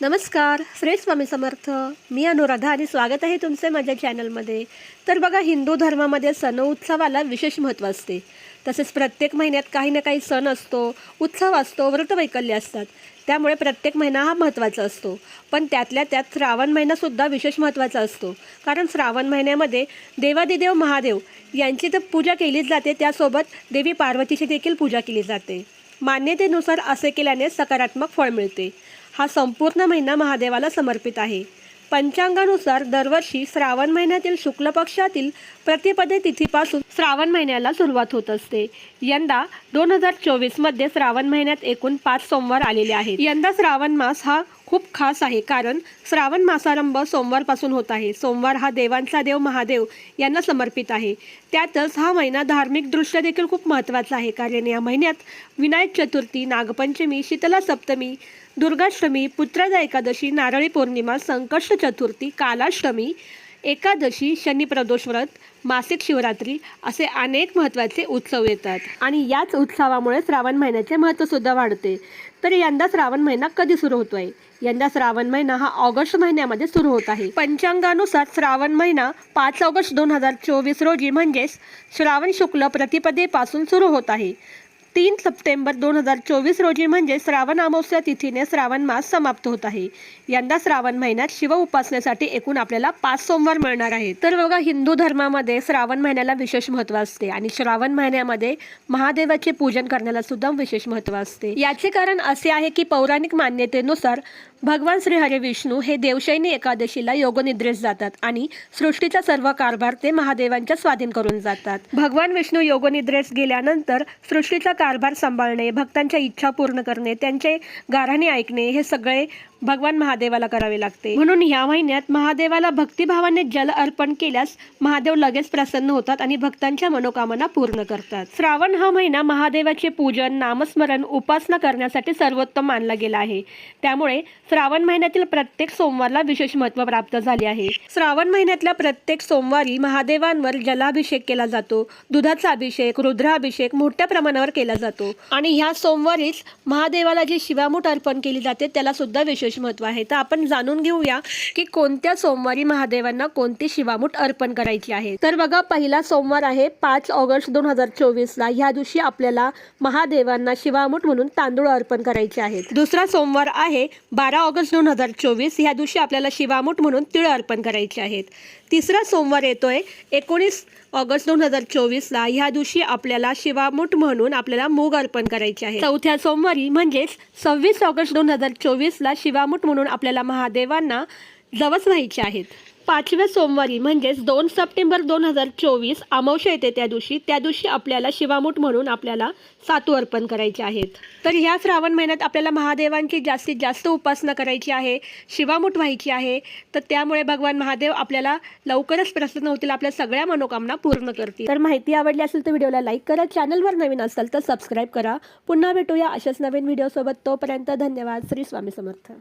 नमस्कार श्री स्वामी समर्थ. मी अनुराधा आणि स्वागत आहे तुमचे माझ्या चॅनलमध्ये तर बघा हिंदू धर्मामध्ये सण उत्सवाला विशेष महत्त्व असते. तसेच प्रत्येक महिन्यात काही ना काही सण असतो उत्सव असतो व्रतवैकल्य असतात. त्यामुळे प्रत्येक महिना हा महत्त्वाचा असतो. पण त्यातल्या त्यात श्रावण महिनासुद्धा विशेष महत्त्वाचा असतो. कारण श्रावण महिन्यामध्ये देवादिदेव महादेव यांची तर पूजा केलीच जाते त्यासोबत देवी पार्वतीची देखील पूजा केली जाते. मान्यतेनुसार असे केल्याने सकारात्मक फळ मिळते. हा संपूर्ण महिना महादेवाला समर्पित आहे. पंचांगानुसार दरवर्षी श्रावण महिन्यातील शुक्ल पक्षातील प्रतिपदे तिथीपासून श्रावण महिन्याला सुरुवात होत असते. यंदा दोन हजार चोवीसमध्ये श्रावण महिन्यात एकूण पाच सोमवार आलेले आहेत. यंदा श्रावण मास हा खूप खास आहे कारण श्रावण मासारंभ सोमवारपासून होत आहे. सोमवार हा देवांचा देव महादेव यांना समर्पित आहे. त्यातच हा महिना धार्मिकदृष्ट्या देखील खूप महत्त्वाचा आहे कारण या महिन्यात विनायक चतुर्थी नागपंचमी शीतला सप्तमी दुर्गाष्टमी पुत्रदा एकादशी नारळी पौर्णिमा संकष्ट चतुर्थी कालाष्टमी एकादशी शनी प्रदोष व्रत मासिक शिवरात्री असे अनेक महत्त्वाचे उत्सव येतात. आणि याच उत्सवामुळे श्रावण महिन्याचे महत्त्वसुद्धा वाढते. तर यंदा श्रावण महिना कधी सुरू होतोय? यंदा श्रावण महिना हा ऑगस्ट महिन्यामध्ये सुरू होत आहे. पंचांगानुसार श्रावण महिना पाच ऑगस्ट दोन हजार चोवीस रोजी म्हणजेच श्रावण शुक्ल प्रतिपदेपासून सुरू होत आहे. तीन सप्टेंबर दोन हजार चोवीस रोजी म्हणजे श्रावण अमावस्या तिथीने श्रावण मास समाप्त होत आहे. यंदा श्रावण महिन्यात शिव उपासनेसाठी एकूण आपल्याला पाच सोमवार मिळणार आहे तर बघा हिंदू धर्मामध्ये श्रावण महिन्याला विशेष महत्त्व असते आणि श्रावण महिन्यामध्ये महादेवाचे पूजन करण्याला सुद्धा विशेष महत्त्व असते. याचे कारण असे आहे की पौराणिक मान्यतेनुसार भगवान श्रीहरी विष्णू हे देवशैनी एकादशीला योगनिद्रेस जातात आणि सृष्टीचा सर्व कारभार ते महादेवांच्या स्वाधीन करून जातात. भगवान विष्णू योगनिद्रेस गेल्यानंतर सृष्टीचा कारभार सांभाळणे भक्तांच्या इच्छा पूर्ण करणे त्यांचे गाऱ्हाणे ऐकणे हे सगळे भगवान महादेवाला करावे लागते. म्हणून या महिन्यात महादेवाला भक्तिभावाने जल अर्पण केल्यास महादेव लगेच प्रसन्न होतात आणि भक्तांच्या मनोकामना पूर्ण करतात. श्रावण हा महिना महादेवाचे पूजन नामस्मरण उपासना करण्यासाठी सर्वोत्तम मानला गेला आहे. त्यामुळे श्रावण महिन्यातील प्रत्येक सोमवारला विशेष महत्त्व प्राप्त झाले आहे. श्रावण महिन्यातल्या प्रत्येक सोमवारी महादेवांवर जलाभिषेक केला जातो. दुधाचा अभिषेक रुद्राभिषेक मोठ्या प्रमाणावर केला जातो. आणि ह्या सोमवारीच महादेवाला जी शिवामूठ अर्पण केली जाते त्याला सुद्धा विशेष विशेष महत्त्व आहे. तर आपण जाणून घेऊया की कोणत्या सोमवारी महादेवांना कोणती शिवामूठ अर्पण करायची आहे. तर बघा पहिला सोमवार आहे पाच ऑगस्ट दोन हजार चोवीसला. ह्या दिवशी आपल्याला महादेवांना शिवामूठ म्हणून तांदूळ अर्पण करायचे आहेत. दुसरा सोमवार आहे बारा ऑगस्ट दोन हजार चोवीस. ह्या दिवशी आपल्याला शिवामूठ म्हणून तिळ अर्पण करायचे आहेत. तिसरा सोमवार येतोय एकोणीस ऑगस्ट दोन हजार चोवीसला. ह्या दिवशी आपल्याला शिवामूठ म्हणून आपल्याला मूग अर्पण करायचे आहे. चौथ्या सोमवारी म्हणजेच सव्वीस ऑगस्ट दोन हजार चोवीसला शिवा शिवामूठ म्हणून आपल्याला महादेवांना जवस व्हायचे आहेत. पाचव्या सोमवारी म्हणजेच दोन सप्टेंबर दोन हजार चोवीस अमावश्य येते त्या दिवशी. त्या दिवशी आपल्याला शिवामूठ म्हणून आपल्याला सातू अर्पण करायचे आहेत. तर ह्या श्रावण महिन्यात आपल्याला महादेवांची जास्तीत जास्त उपासना करायची आहे शिवामूठ व्हायची आहे. तर त्यामुळे भगवान महादेव आपल्याला लवकरच प्रसन्न होतील आपल्या सगळ्या मनोकामना पूर्ण करतील. तर माहिती आवडली असेल तर व्हिडिओला लाईक करा चॅनलवर नवीन असाल तर सबस्क्राईब करा. पुन्हा भेटूया अशाच नवीन व्हिडिओसोबत. तोपर्यंत धन्यवाद. श्री स्वामी समर्थ.